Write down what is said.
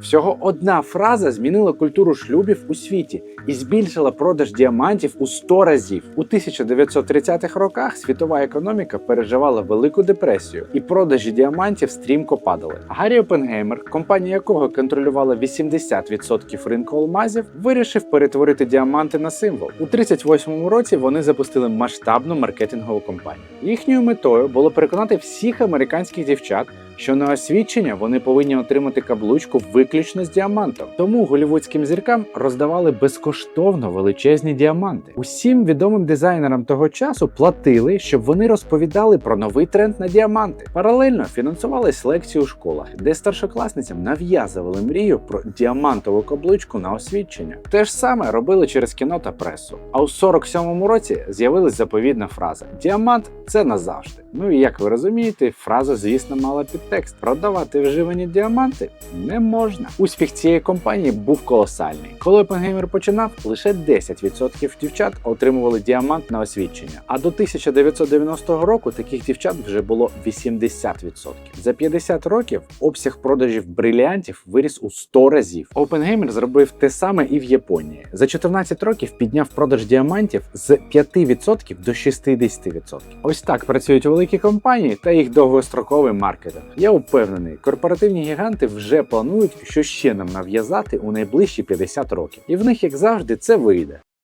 Всього одна фраза змінила культуру шлюбів у світі і збільшила продаж діамантів у 100 разів. У 1930-х роках світова економіка переживала велику депресію, і продажі діамантів стрімко падали. Гаррі Опенгеймер, компанія якого контролювала 80% ринку алмазів, вирішив перетворити діаманти на символ. У 38-му році вони запустили масштабну маркетингову кампанію. Їхньою метою було переконати всіх американських дівчат, що на освідчення вони повинні отримати каблучку виключно з діамантом. Тому голівудським зіркам роздавали безкоштовно величезні діаманти. Усім відомим дизайнерам того часу платили, щоб вони розповідали про новий тренд на діаманти. Паралельно фінансували лекції у школах, де старшокласницям нав'язували мрію про діамантову каблучку на освідчення. Те ж саме робили через кіно та пресу. А у 47-му році з'явилась заповідна фраза: Діамант це назавжди. Ну і як ви розумієте, фраза, звісно, мала підтекст: продавати вживані діаманти не можна. Успіх цієї компанії був колосальний. Коли Опенгеймер починав, лише 10% дівчат отримували діамант на освідчення. А до 1990 року таких дівчат вже було 80%. За 50 років обсяг продажів бриліантів виріс у 100 разів. Опенгеймер зробив те саме і в Японії. За 14 років підняв продаж діамантів з 5% до 60%. Ось так працюють великі компанії та їх довгостроковий маркетинг. Я впевнений, корпоративні гіганти вже планують, що ще нам нав'язати у найближчі 50 років, і в них, як завжди, це вийде.